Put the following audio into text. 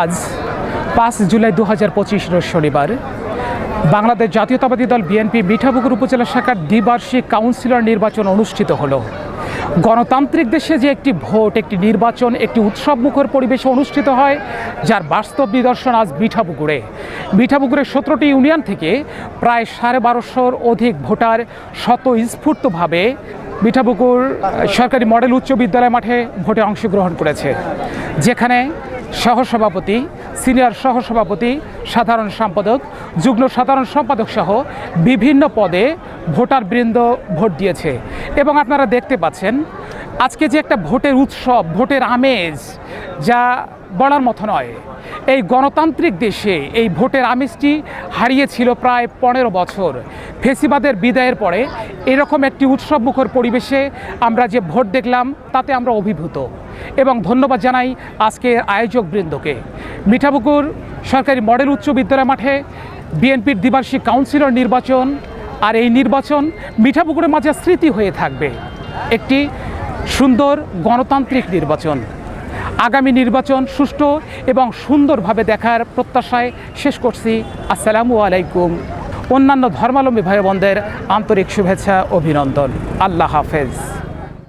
আজ পাঁচ জুলাই দু হাজার পঁচিশ শনিবার। বাংলাদেশ জাতীয়তাবাদী দল বিএনপি মিঠাপুকুর উপজেলা শাখার দ্বিবার্ষিক কাউন্সিলর নির্বাচন অনুষ্ঠিত হলো। গণতান্ত্রিক দেশে যে একটি ভোট, একটি নির্বাচন, একটি উৎসবমুখর পরিবেশে অনুষ্ঠিত হয়, যার বাস্তব নিদর্শন আজ মিঠাপুকুরে। মিঠাপুকুরের সতেরোটি ইউনিয়ন থেকে প্রায় সাড়ে বারোশোর অধিক ভোটার স্বতঃস্ফূর্তভাবে মিঠাপুকুর সরকারি মডেল উচ্চ বিদ্যালয় মাঠে ভোটে অংশগ্রহণ করেছে। যেখানে সহসভাপতি, সিনিয়র সহসভাপতি, সাধারণ সম্পাদক, যুগ্ম সাধারণ সম্পাদক সহ বিভিন্ন পদে ভোটার বৃন্দ ভোট দিয়েছে। এবং আপনারা দেখতে পাচ্ছেন, আজকে যে একটা ভোটের উৎসব, ভোটের আমেজ যা বলার মতো নয়। এই গণতান্ত্রিক দেশে এই ভোটের আমেজটি হারিয়েছিল প্রায় পনেরো বছর। ফেসিবাদের বিদায়ের পরে এরকম একটি উৎসবমুখর পরিবেশে আমরা যে ভোট দেখলাম, তাতে আমরা অভিভূত। এবং ধন্যবাদ জানাই আজকের আয়োজকবৃন্দকে মিঠাপুকুর সরকারি মডেল উচ্চ বিদ্যালয় মাঠে বিএনপির দ্বিবার্ষিক কাউন্সিলর নির্বাচন আর এই নির্বাচন মিঠাপুকুরের মাঝে স্মৃতি হয়ে থাকবে। একটি সুন্দর গণতান্ত্রিক নির্বাচন। আগামী নির্বাচন সুষ্ঠু এবং সুন্দরভাবে দেখার প্রত্যাশায় শেষ করছি। আসসালামু আলাইকুম। অন্যান্য ধর্মালম্বী ভাই বোনদের আন্তরিক শুভেচ্ছা, অভিনন্দন। আল্লাহ হাফেজ।